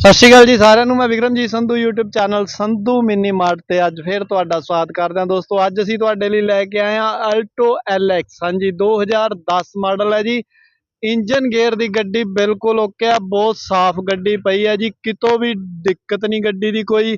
ਸਤਿ ਸ਼੍ਰੀ ਅਕਾਲ ਜੀ ਸਾਰਿਆਂ ਨੂੰ, ਮੈਂ Vikramjit Sandhu, YouTube channel Sandhu mini mart ਤੇ ਅੱਜ ਫੇਰ ਤੁਹਾਡਾ ਸਵਾਗਤ ਕਰਦੇ ਹਾਂ ਦੋਸਤੋ। ਅੱਜ ਅਸੀਂ ਤੁਹਾਡੇ ਲਈ ਲੈ ਕੇ ਆਏ ਹਾਂ ਅਲਟੋ LX ਹਾਂਜੀ 2010 ਮਾਡਲ ਹੈ ਜੀ। ਇੰਜਨ ਗੇਅਰ ਦੀ ਗੱਡੀ ਬਿਲਕੁਲ ਓਕੇ ਆ, ਬਹੁਤ ਸਾਫ਼ ਗੱਡੀ ਪਈ ਹੈ ਜੀ। ਕਿਤੋਂ ਵੀ ਦਿੱਕਤ ਨਹੀਂ ਗੱਡੀ ਦੀ ਕੋਈ।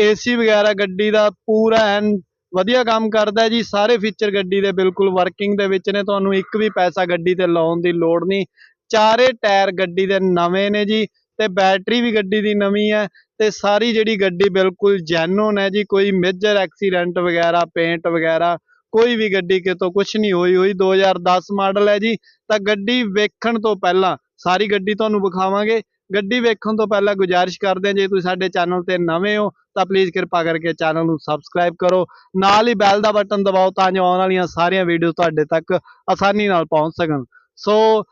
ਏਸੀ ਵਗੈਰਾ ਗੱਡੀ ਦਾ ਪੂਰਾ ਐਨ ਵਧੀਆ ਕੰਮ ਕਰਦਾ ਜੀ। ਸਾਰੇ ਫੀਚਰ ਗੱਡੀ ਦੇ ਬਿਲਕੁਲ ਵਰਕਿੰਗ ਦੇ ਵਿੱਚ ਨੇ। ਤੁਹਾਨੂੰ ਇੱਕ ਵੀ ਪੈਸਾ ਗੱਡੀ ਤੇ ਲਾਉਣ ਦੀ ਲੋੜ ਨਹੀਂ। ਚਾਰੇ ਟਾਇਰ ਗੱਡੀ ਦੇ ਨਵੇਂ ਨੇ ਜੀ। ਤੇ ਬੈਟਰੀ ਵੀ ਗੱਡੀ ਦੀ ਨਵੀਂ ਹੈ ਤੇ ਸਾਰੀ ਜਿਹੜੀ ਗੱਡੀ ਬਿਲਕੁਲ ਜੈਨੂਨ ਹੈ ਜੀ, ਕੋਈ ਮੇਜਰ ਐਕਸੀਡੈਂਟ ਵਗੈਰਾ ਪੇਂਟ ਵਗੈਰਾ, ਕੋਈ ਵੀ ਗੱਡੀ ਕਿਤੋਂ ਕੁਝ ਨਹੀਂ ਹੋਈ ਹੋਈ। 2010 ਮਾਡਲ ਹੈ ਜੀ, ਤਾਂ ਗੱਡੀ ਵੇਖਣ ਤੋਂ ਪਹਿਲਾਂ ਸਾਰੀ ਗੱਡੀ ਤੁਹਾਨੂੰ ਵਿਖਾਵਾਂਗੇ। ਗੱਡੀ ਵੇਖਣ ਤੋਂ ਪਹਿਲਾਂ ਗੁਜ਼ਾਰਿਸ਼ ਕਰਦੇ ਹਾਂ, ਜੇ ਤੁਸੀਂ ਸਾਡੇ ਚੈਨਲ ਤੇ ਨਵੇਂ ਹੋ, ਤਾਂ ਪਲੀਜ਼ ਕਿਰਪਾ ਕਰਕੇ ਚੈਨਲ ਨੂੰ ਸਬਸਕ੍ਰਾਈਬ ਕਰੋ। ਨਾਲ ਹੀ ਬੈਲ ਦਾ ਬਟਨ ਦਬਾਓ, ਤਾਂ ਜੋ ਆਉਣ ਵਾਲੀਆਂ ਸਾਰੀਆਂ ਵੀਡੀਓ ਤੁਹਾਡੇ ਤੱਕ ਆਸਾਨੀ ਨਾਲ ਪਹੁੰਚ ਸਕਣ। ਸੋ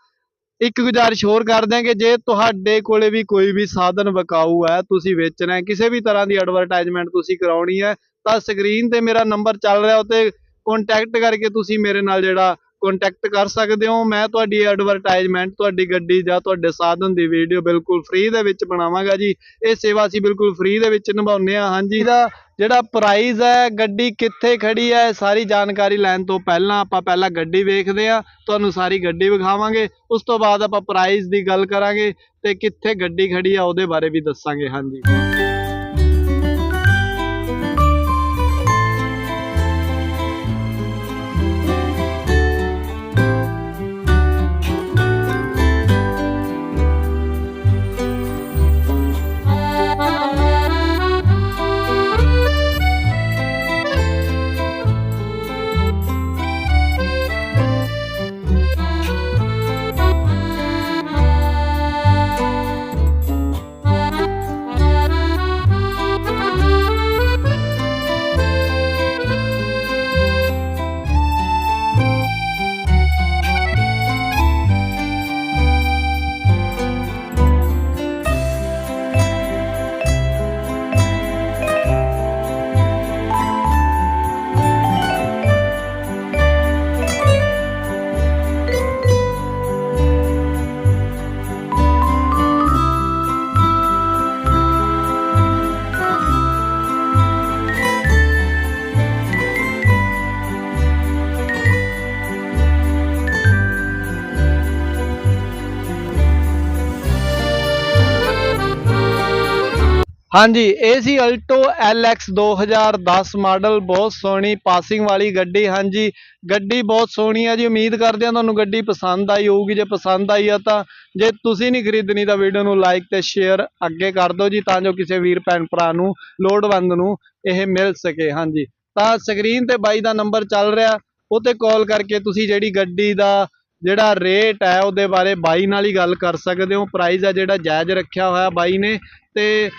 ਇੱਕ ਗੁਜ਼ਾਰਿਸ਼ ਹੋਰ ਕਰਦੇ ਹਾਂ ਕਿ ਜੇ ਤੁਹਾਡੇ ਕੋਲੇ ਵੀ ਕੋਈ ਵੀ ਸਾਧਨ ਵਿਕਾਊ ਹੈ, ਤੁਸੀਂ ਵੇਚਣਾ ਹੈ, ਕਿਸੇ ਵੀ ਤਰ੍ਹਾਂ ਦੀ ਐਡਵਰਟਾਈਜ਼ਮੈਂਟ ਤੁਸੀਂ ਕਰਾਉਣੀ ਹੈ, ਤਾਂ ਸਕਰੀਨ ਤੇ ਮੇਰਾ ਨੰਬਰ ਚੱਲ ਰਿਹਾ ਉੱਤੇ ਕੰਟੈਕਟ ਕਰਕੇ ਤੁਸੀਂ ਮੇਰੇ ਨਾਲ ਜਿਹੜਾ ਕੰਟੈਕਟ ਕਰ ਸਕਦੇ ਹੋ। ਮੈਂ ਤੁਹਾਡੀ ਐਡਵਰਟਾਈਜ਼ਮੈਂਟ ਤੁਹਾਡੀ ਗੱਡੀ ਜਾਂ ਤੁਹਾਡੇ ਸਾਧਨ ਦੀ ਵੀਡੀਓ ਬਿਲਕੁਲ ਫ੍ਰੀ ਦੇ ਵਿੱਚ ਬਣਾਵਾਂਗਾ ਜੀ। ਇਹ ਸੇਵਾ ਅਸੀਂ ਬਿਲਕੁਲ ਫ੍ਰੀ ਦੇ ਵਿੱਚ ਨਿਭਾਉਂਦੇ ਹਾਂ। ਹਾਂਜੀ, ਇਹਦਾ ਜਿਹੜਾ ਪ੍ਰਾਈਜ਼ ਹੈ, ਗੱਡੀ ਕਿੱਥੇ ਖੜੀ ਹੈ, ਸਾਰੀ ਜਾਣਕਾਰੀ ਲੈਣ ਤੋਂ ਪਹਿਲਾਂ ਆਪਾਂ ਪਹਿਲਾਂ ਗੱਡੀ ਵੇਖਦੇ ਹਾਂ। ਤੁਹਾਨੂੰ ਸਾਰੀ ਗੱਡੀ ਵਿਖਾਵਾਂਗੇ। ਉਸ ਤੋਂ ਬਾਅਦ ਆਪਾਂ ਪ੍ਰਾਈਜ਼ ਦੀ ਗੱਲ ਕਰਾਂਗੇ ਤੇ ਕਿੱਥੇ ਗੱਡੀ ਖੜੀ ਆ ਉਹਦੇ ਬਾਰੇ ਵੀ ਦੱਸਾਂਗੇ। ਹਾਂਜੀ। ਹਾਂਜੀ, ਇਹ ਸੀ ਅਲਟੋ LX 2010 ਮਾਡਲ, ਬਹੁਤ ਸੋਹਣੀ ਪਾਸਿੰਗ ਵਾਲੀ ਗੱਡੀ। ਹਾਂਜੀ, ਗੱਡੀ ਬਹੁਤ ਸੋਹਣੀ ਹੈ ਜੀ, ਉਮੀਦ ਕਰਦੇ ਹਾਂ ਤੁਹਾਨੂੰ ਗੱਡੀ ਪਸੰਦ ਆਈ ਹੋਊਗੀ। ਜੇ ਪਸੰਦ ਆਈ ਆ ਤਾਂ ਜੇ ਤੁਸੀਂ ਨਹੀਂ ਖਰੀਦਣੀ ਤਾਂ ਵੀਡੀਓ ਨੂੰ ਲਾਈਕ ਤੇ ਸ਼ੇਅਰ ਅੱਗੇ ਕਰ ਦਿਓ ਜੀ, ਤਾਂ ਜੋ ਕਿਸੇ ਵੀਰ, ਭੈਣ, ਭਰਾ ਨੂੰ ਲੋੜਵੰਦ ਨੂੰ ਇਹ ਮਿਲ ਸਕੇ। ਹਾਂਜੀ, ਤਾਂ ਸਕਰੀਨ ਤੇ ਬਾਈ ਦਾ ਨੰਬਰ ਚੱਲ ਰਿਹਾ ਉਹ ਤੇ ਕਾਲ ਕਰਕੇ ਤੁਸੀਂ ਜਿਹੜੀ ਗੱਡੀ ਦਾ ਜਿਹੜਾ ਰੇਟ ਹੈ ਉਹਦੇ ਬਾਰੇ ਬਾਈ ਨਾਲ ਹੀ ਗੱਲ ਕਰ ਸਕਦੇ ਹੋ। ਪ੍ਰਾਈਸ ਹੈ ਜਿਹੜਾ ਜਾਇਜ਼ ਰੱਖਿਆ ਹੋਇਆ ਬਾਈ ਨੇ। ਤੇ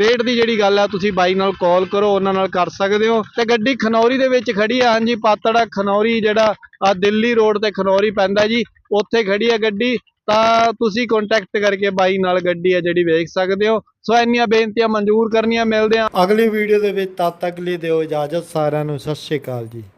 ਰੇਟ ਦੀ ਜਿਹੜੀ ਗੱਲ ਆ ਤੁਸੀਂ ਬਾਈ ਨਾਲ ਕਾਲ ਕਰੋ, ਉਹਨਾਂ ਨਾਲ ਕਰ ਸਕਦੇ ਹੋ। ਤੇ ਗੱਡੀ ਖਨੌਰੀ ਦੇ ਵਿੱਚ ਖੜੀ ਆ ਹਾਂਜੀ, ਪਾਤੜਾ ਖਨੌਰੀ ਜਿਹੜਾ ਆ ਦਿੱਲੀ ਰੋਡ ਤੇ ਖਨੌਰੀ ਪੈਂਦਾ ਜੀ, ਉੱਥੇ ਖੜੀ ਆ ਗੱਡੀ। ਤਾਂ ਤੁਸੀਂ ਕੰਟੈਕਟ ਕਰਕੇ ਬਾਈ ਨਾਲ ਗੱਡੀ ਆ ਜਿਹੜੀ ਵੇਖ ਸਕਦੇ ਹੋ। ਸੋ ਇੰਨੀਆਂ ਬੇਨਤੀਆਂ ਮਨਜ਼ੂਰ ਕਰਨੀਆਂ, ਮਿਲਦੇ ਆ ਅਗਲੀ ਵੀਡੀਓ ਦੇ ਵਿੱਚ, ਤਦ ਤੱਕ ਲਈ ਦਿਓ ਇਜਾਜ਼ਤ ਸਾਰਿਆਂ ਨੂੰ। ਸਤਿ ਸ਼੍ਰੀ ਅਕਾਲ ਜੀ।